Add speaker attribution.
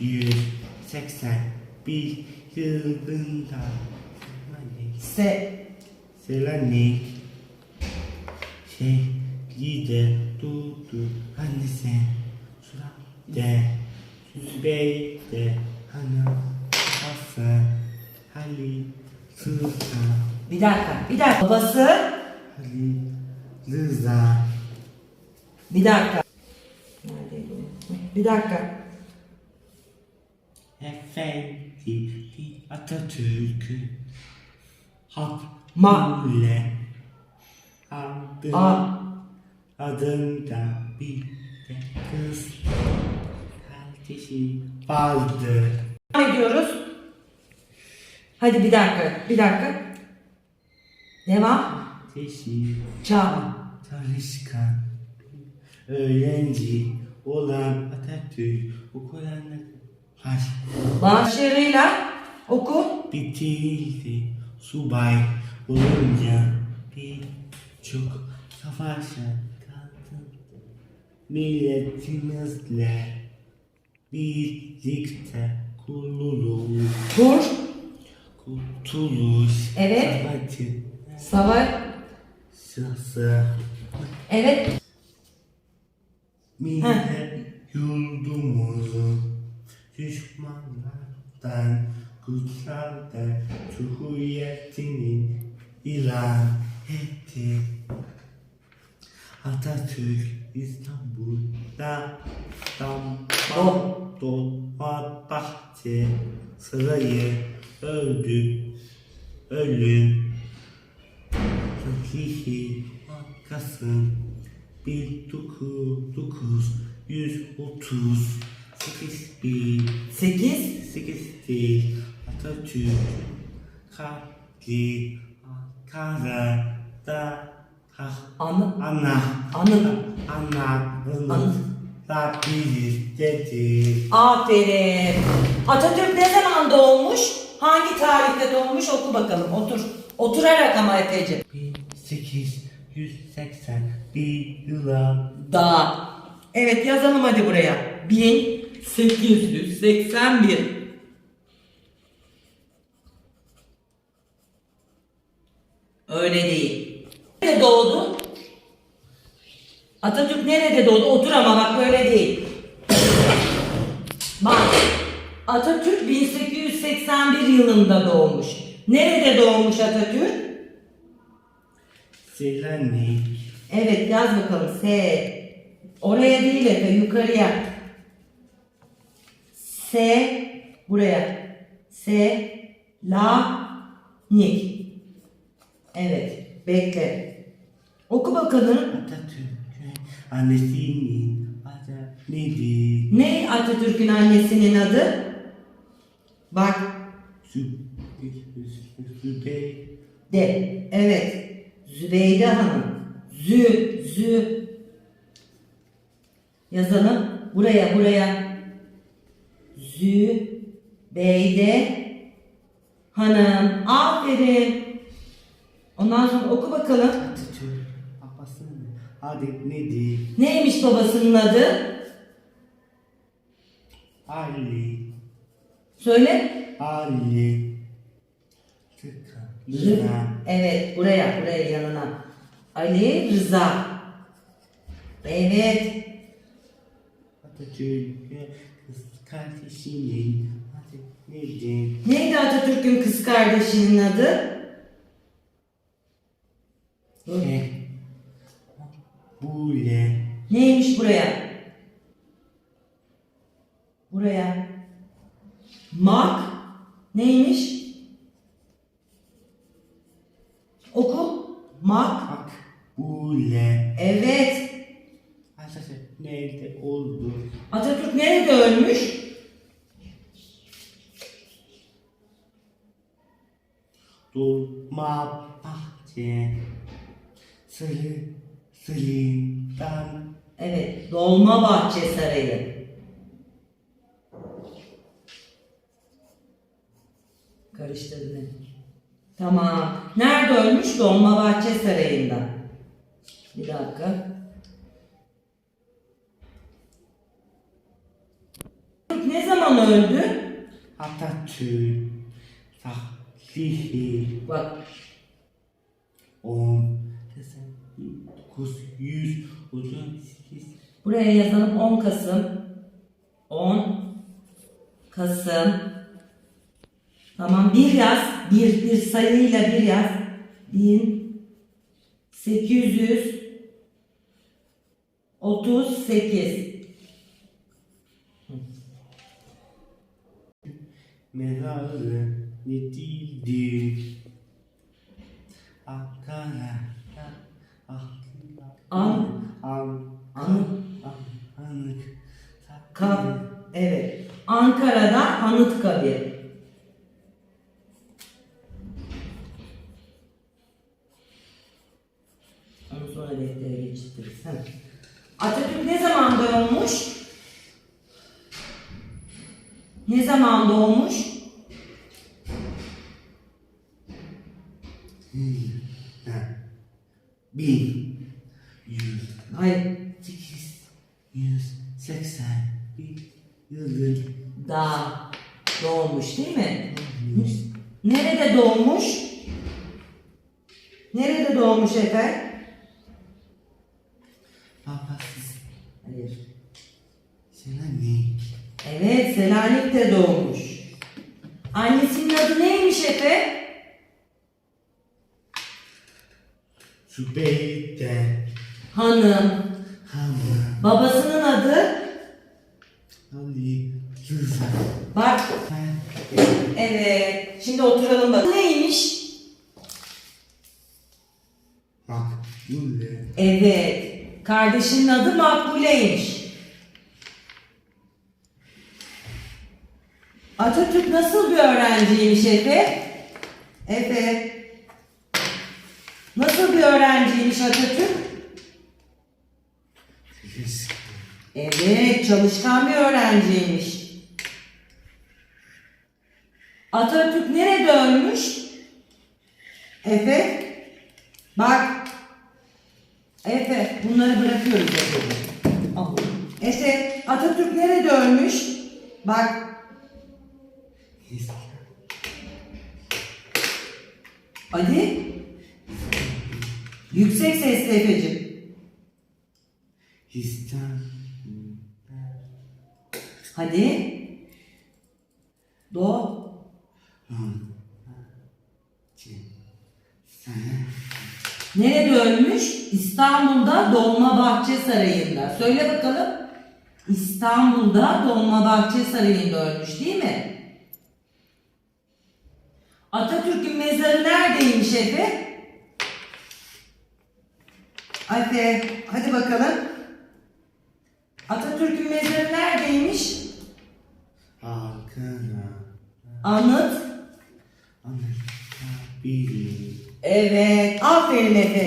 Speaker 1: 1881 yılında
Speaker 2: Se.
Speaker 1: Selanik şehirde doğdu annesi Surade Zübeyde Hanım Hasan Ali Sultan
Speaker 2: Bir dakika. Bir dakika. Babası.
Speaker 1: Ali Rıza
Speaker 2: Bir dakika. Bir dakika.
Speaker 1: Efendi Atatürk'ü Hak
Speaker 2: Ma.
Speaker 1: ile Adı
Speaker 2: A.
Speaker 1: Adında bir de kız kardeşi vardı.
Speaker 2: Devam ediyoruz. Hadi bir dakika. Bir dakika. Devam.
Speaker 1: Kardeşi
Speaker 2: Çağ.
Speaker 1: çalışkan öğrenci olan Atatürk baş
Speaker 2: Başarıyla oku.
Speaker 1: bitirdi. Subay olunca birçok savaşa katıldı. Milletimizle birlikte kurulur.
Speaker 2: Kur.
Speaker 1: Kurtuluş
Speaker 2: Evet.
Speaker 1: Savaşı
Speaker 2: Savaş.
Speaker 1: sırası
Speaker 2: Evet.
Speaker 1: Millet yurdumuzu düşmanlardan kurtardı. Cumhuriyetini ilan etti. Atatürk İstanbul'da Damla Dolmabahçe Sarayı öldü. Ölüm Kişi Kasım 1938 bir
Speaker 2: 8.
Speaker 1: 8 değil Atatürk Kalbi Ankara'da ah,
Speaker 2: Anı.
Speaker 1: Ana
Speaker 2: Anı.
Speaker 1: Anadolu da bilir dedi
Speaker 2: Aferin. Atatürk ne zaman doğmuş? Hangi tarihte doğmuş? Oku bakalım. Otur. Oturarak ama Efe'ciğim.
Speaker 1: 1881 yıla
Speaker 2: Da. Evet yazalım hadi buraya. 1881. Öyle değil. Nerede doğdu? Atatürk nerede doğdu? Otur ama bak böyle değil. Bak. Atatürk 1881 yılında doğmuş. Nerede doğmuş Atatürk?
Speaker 1: Selanik
Speaker 2: Evet yaz bakalım. S. Oraya değil Efe yukarıya. S. Buraya. S. La. Ni. Evet. Bekle. Oku bakalım.
Speaker 1: Atatürk'ün annesinin adı nedir?
Speaker 2: Ne Atatürk'ün annesinin adı? Bak.
Speaker 1: Zübeyde
Speaker 2: De. Evet. Zübeyde Hanım. Zü. Zü. Yazalım. Buraya buraya. Zübeyde Hanım. Aferin. Ondan sonra oku bakalım.
Speaker 1: Babasının adı nedir?
Speaker 2: Neymiş babasının adı?
Speaker 1: Ali
Speaker 2: Söyle.
Speaker 1: Ali Rıza
Speaker 2: Evet buraya buraya yanına. Ali Rıza. Evet.
Speaker 1: Atatürk'ün kız kardeşinin adı nedir?
Speaker 2: Neydi Atatürk'ün kız kardeşinin adı?
Speaker 1: E, Bule
Speaker 2: Neymiş buraya? Buraya. Mak. Neymiş? Oku. Mak.
Speaker 1: Bak Bule
Speaker 2: Evet.
Speaker 1: Atatürk nerede oldu?
Speaker 2: Atatürk nerede ölmüş?
Speaker 1: Dolma bahçe Sarı Sarıdan
Speaker 2: Evet. Dolmabahçe Sarayı. Karıştırdın. hep. Tamam. Nerede ölmüş? Dolmabahçe Sarayı'nda. Bir dakika. Ne zaman öldü?
Speaker 1: Atatürk Tahlihi
Speaker 2: Bak
Speaker 1: 10 938
Speaker 2: buraya yazalım 10 Kasım. 10 Kasım. Tamam bir yaz. Bir, bir sayıyla bir yaz. 1838.
Speaker 1: Mezarı netildi Ankara
Speaker 2: An-
Speaker 1: An
Speaker 2: An-
Speaker 1: Anık
Speaker 2: Ka evet. Ankara'da Anıtkabir. Onu sonra deftere geçiririz. Heh. Atatürk ne zaman doğmuş? Ne zaman doğmuş?
Speaker 1: Bin Yüz
Speaker 2: Hayır.
Speaker 1: Sekiz Yüz Seksen Bir Yıldır
Speaker 2: Daha doğmuş değil mi? Nerede doğmuş? Nerede doğmuş Efe?
Speaker 1: Babasız
Speaker 2: Hayır. Selanik'te doğmuş. Annesinin adı neymiş Efe?
Speaker 1: Sübeyde
Speaker 2: Hanım.
Speaker 1: Hamza
Speaker 2: Babasının adı?
Speaker 1: Ali Rıza
Speaker 2: Bak, evet. Şimdi oturalım bak. Neymiş?
Speaker 1: Makbule
Speaker 2: Evet. Kardeşinin adı Makbule'ymiş. Atatürk nasıl bir öğrenciymiş Efe? Efe. Nasıl bir öğrenciymiş Atatürk? Evet, çalışkan bir öğrenciymiş. Atatürk nerede ölmüş? Efe. Bak. Efe, bunları bırakıyoruz. Efe, Atatürk nerede ölmüş? Bak. Hadi. Yüksek sesle Efe'cim. Hadi. Do. Nerede ölmüş? İstanbul'da Dolmabahçe Sarayı'nda. Söyle bakalım. İstanbul'da Dolmabahçe Sarayı'nda ölmüş değil mi? Atatürk'ün mezarı neredeymiş Efe? Efe, hadi bakalım. Atatürk'ün mezarı neredeymiş?
Speaker 1: Hakan'a
Speaker 2: Anıt.
Speaker 1: Anıtkabir
Speaker 2: Evet, aferin Efe.